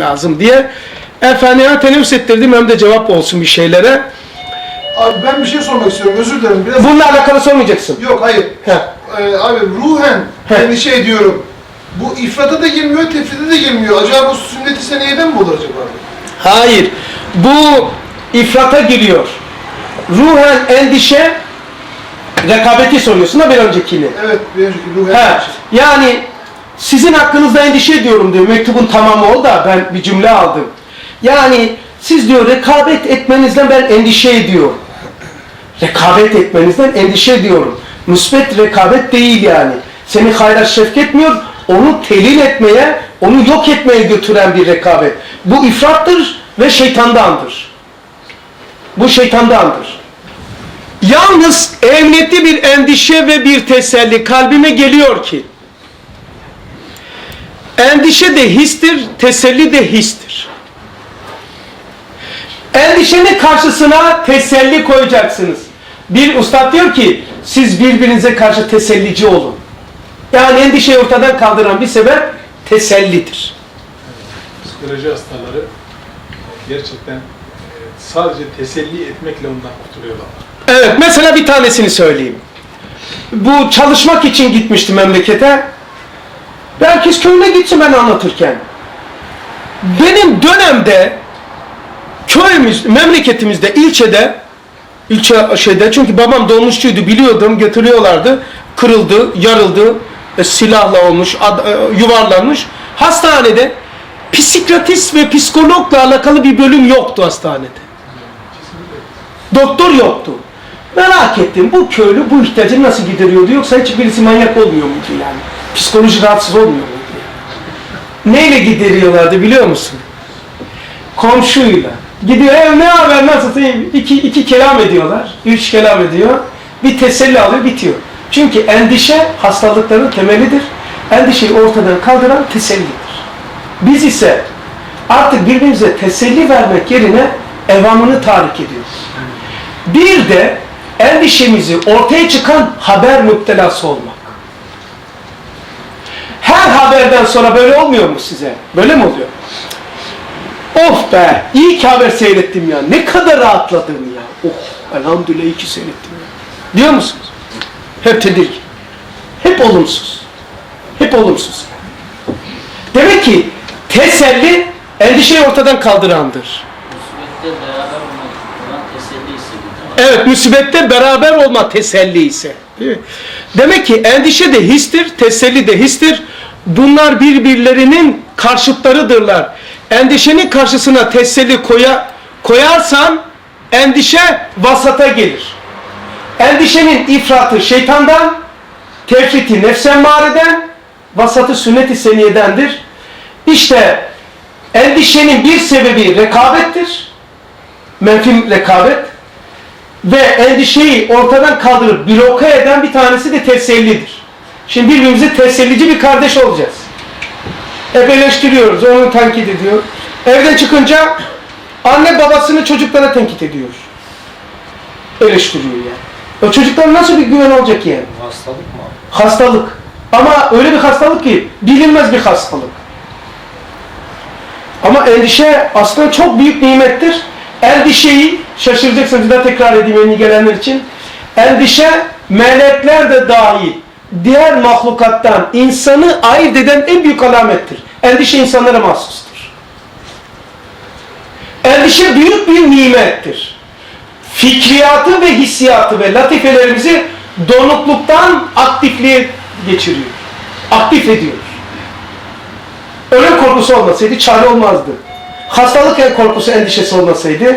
lazım diye efendime teneffüs ettirdim hem de cevap olsun bir şeylere. Abi ben bir şey sormak istiyorum. Özür dilerim. Biraz Bununla alakalı sormayacaksın. Yok hayır. Heh. Ee, abi ruhen Heh. endişe ediyorum. Bu ifrata da girmiyor, tefrite de girmiyor. Acaba bu sünnet-i seniyeden mi olur acaba? Hayır. Bu ifrata giriyor. Ruhen endişe rekabeti soruyorsun da bir öncekini. Evet, bir önceki ruhen He, endişe. yani sizin hakkınızda endişe ediyorum diyor. Mektubun tamamı o da ben bir cümle aldım. Yani siz diyor rekabet etmenizden ben endişe ediyorum. Rekabet etmenizden endişe ediyorum. Müsbet rekabet değil yani. Seni hayra şevk etmiyor, onu telin etmeye, onu yok etmeye götüren bir rekabet. Bu ifrattır ve şeytandandır. Bu şeytandandır. Yalnız emniyetli bir endişe ve bir teselli kalbime geliyor ki endişe de histir, teselli de histir. Endişenin karşısına teselli koyacaksınız. Bir ustad diyor ki siz birbirinize karşı tesellici olun. Yani endişeyi ortadan kaldıran bir sebep tesellidir. Psikoloji hastaları gerçekten e, sadece teselli etmekle ondan kurtuluyorlar. Evet, mesela bir tanesini söyleyeyim. Bu çalışmak için gitmişti memlekete. Herkes köyüne gitsin ben anlatırken. Benim dönemde köyümüz, memleketimizde, ilçede, ilçe şeyde çünkü babam dolmuşçuydu biliyordum getiriyorlardı. Kırıldı, yarıldı, e, silahla olmuş, ad- e, yuvarlanmış. Hastanede psikiyatrist ve psikologla alakalı bir bölüm yoktu hastanede. Doktor yoktu. Merak ettim bu köylü bu ihtiyacı nasıl gideriyordu yoksa hiç birisi manyak olmuyor muydu yani? Psikoloji rahatsız olmuyor muydu? Neyle gideriyorlardı biliyor musun? Komşuyla. Gidiyor ev ne haber? İyi." İki, iki kelam ediyorlar. Üç kelam ediyor. Bir teselli alıyor bitiyor. Çünkü endişe hastalıkların temelidir. Endişeyi ortadan kaldıran tesellidir. Biz ise artık birbirimize teselli vermek yerine evamını tahrik ediyoruz. Bir de endişemizi ortaya çıkan haber müptelası olmak. Haberden sonra böyle olmuyor mu size? Böyle mi oluyor? Of be, iyi ki haber seyrettim ya. Ne kadar rahatladım ya. Oh, elhamdülillah iyi ki seyrettim ya. Diyor musunuz? Hep tedirgin. Hep olumsuz. Hep olumsuz. Demek ki teselli endişeyi ortadan kaldırandır. Evet, musibette beraber olma teselli ise. Demek ki endişe de histir, teselli de histir. Bunlar birbirlerinin karşıtlarıdırlar. Endişenin karşısına teselli koya, koyarsan endişe vasata gelir. Endişenin ifratı şeytandan, tefriti nefsen mariden, vasatı sünnet-i seniyedendir. İşte endişenin bir sebebi rekabettir. Menfi rekabet ve endişeyi ortadan kaldırıp bloke eden bir tanesi de tesellidir. Şimdi birbirimize tesellici bir kardeş olacağız. Hep eleştiriyoruz, onu tenkit ediyor. Evden çıkınca anne babasını çocuklara tenkit ediyor. Eleştiriyor yani. O çocuklara nasıl bir güven olacak yani? Hastalık mı? Hastalık. Ama öyle bir hastalık ki bilinmez bir hastalık. Ama endişe aslında çok büyük nimettir. Endişeyi şaşıracaksınız bir daha tekrar edeyim yeni gelenler için. Endişe melekler de dahil diğer mahlukattan insanı ayırt eden en büyük alamettir. Endişe insanlara mahsustur. Endişe büyük bir nimettir. Fikriyatı ve hissiyatı ve latifelerimizi donukluktan aktifliğe geçiriyor. Aktif ediyor. Ölüm korkusu olmasaydı çare olmazdı. Hastalık korkusu endişesi olmasaydı